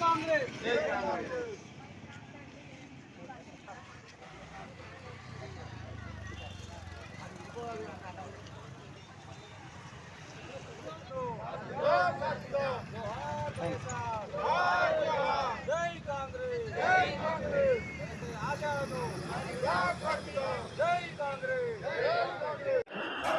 కాంగ్రెస్.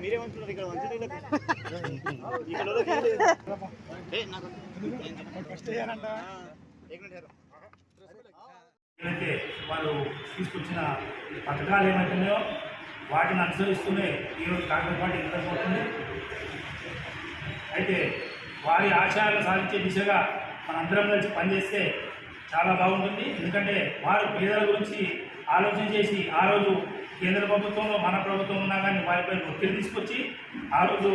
మీరేమంటున్నారు ఇక్కడ వాళ్ళు తీసుకొచ్చిన పథకాలు ఏమంటున్నాయో వాటిని అనుసరిస్తూనే ఈరోజు కాంగ్రెస్ పార్టీ నిద్రపోతుంది అయితే వారి ఆశయాలు సాధించే దిశగా మనందరం కలిసి పనిచేస్తే చాలా బాగుంటుంది. ఎందుకంటే వారు పేదల గురించి ఆలోచన చేసి ఆ రోజు కేంద్ర ప్రభుత్వంలో మన ప్రభుత్వం ఉన్నా కానీ వారిపై ఒత్తిడి తీసుకొచ్చి ఆ రోజు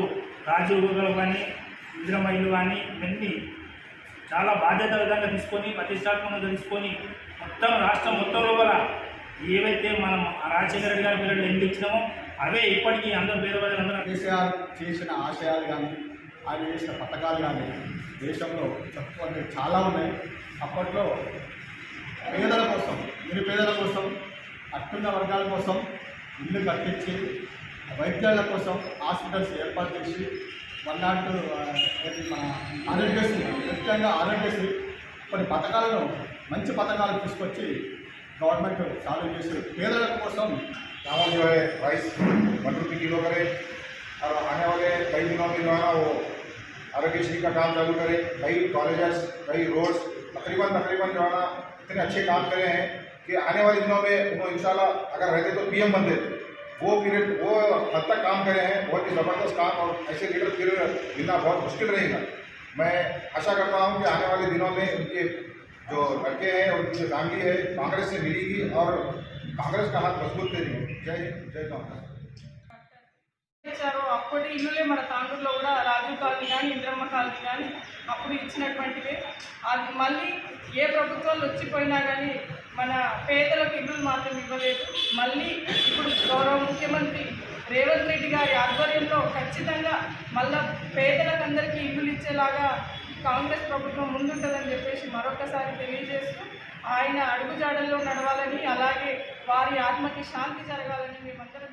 రాజీవ్ గోగల్ కానీ ఇందిరమ్మ కానీ ఇవన్నీ చాలా బాధ్యత విధంగా తీసుకొని ప్రతిష్టాత్మకంగా తీసుకొని మొత్తం రాష్ట్రం మొత్తంలో కూడా ఏవైతే మనం రాజశేఖర రెడ్డి గారి పిల్లలు ఎందుకు ఇచ్చినామో అవే ఇప్పటికీ అందరూ పేద ప్రజలందరూ కేసీఆర్ చేసిన ఆశయాలు కానీ ఆయన చేసిన పథకాలు కానీ దేశంలో చెప్పుకుంటే చాలా ఉన్నాయి. అప్పట్లో పేదల కోసం నిరుపేదల కోసం అట్టున్న వర్గాల కోసం ఇల్లు కట్టించి వైద్యాల కోసం హాస్పిటల్స్ ఏర్పాటు చేసి వన్ నాట్ మన ఆరోగ్యశ్రీ ముఖ్యంగా ఆరోగ్యశ్రీ కొన్ని పథకాలను మంచి పథకాలు తీసుకొచ్చి గవర్నమెంట్ చాలు చేసి పేదల కోసం चावल जो है राइस वन रुपये किलो करे और आने वाले कई दिनों में जो है ना वो आरोग्यश्री का काम चालू करे कई कॉलेजेस कई रोड्स तकरीबन तकरीबन जो है ना इतने अच्छे काम करे हैं कि आने वाले दिनों में वो इंशाल्लाह अगर रहते तो पीएम बनते वो पीरियड वो हद तक काम करे हैं बहुत ही ज़बरदस्त काम और ऐसे लीडर फिर मिलना बहुत मुश्किल रहेगा मैं आशा करता हूँ कि आने वाले दिनों में उनके जो लड़के हैं उनकी जो फैमिली है कांग्रेस से मिलेगी और कांग्रेस का हाथ मजबूत करेगी जय हिंद जय कांग्रेस ఇచ్చారో అప్పటి ఇల్లులే మన తాండూరులో కూడా రాజీవ్ కాలనీ కానీ ఇంద్రమ్మ కాలనీ కానీ అప్పుడు ఇచ్చినటువంటివే అది మళ్ళీ ఏ ప్రభుత్వాలు వచ్చిపోయినా కానీ మన పేదలకు ఇల్లులు మాత్రం ఇవ్వలేదు మళ్ళీ ఇప్పుడు గౌరవ ముఖ్యమంత్రి రేవంత్ రెడ్డి గారి ఆధ్వర్యంలో ఖచ్చితంగా మళ్ళా పేదలకు అందరికీ ఇల్లులు ఇచ్చేలాగా కాంగ్రెస్ ప్రభుత్వం ముందుంటుందని చెప్పేసి మరొకసారి తెలియజేస్తూ ఆయన అడుగుజాడల్లో నడవాలని అలాగే వారి ఆత్మకి శాంతి జరగాలని మేమందరం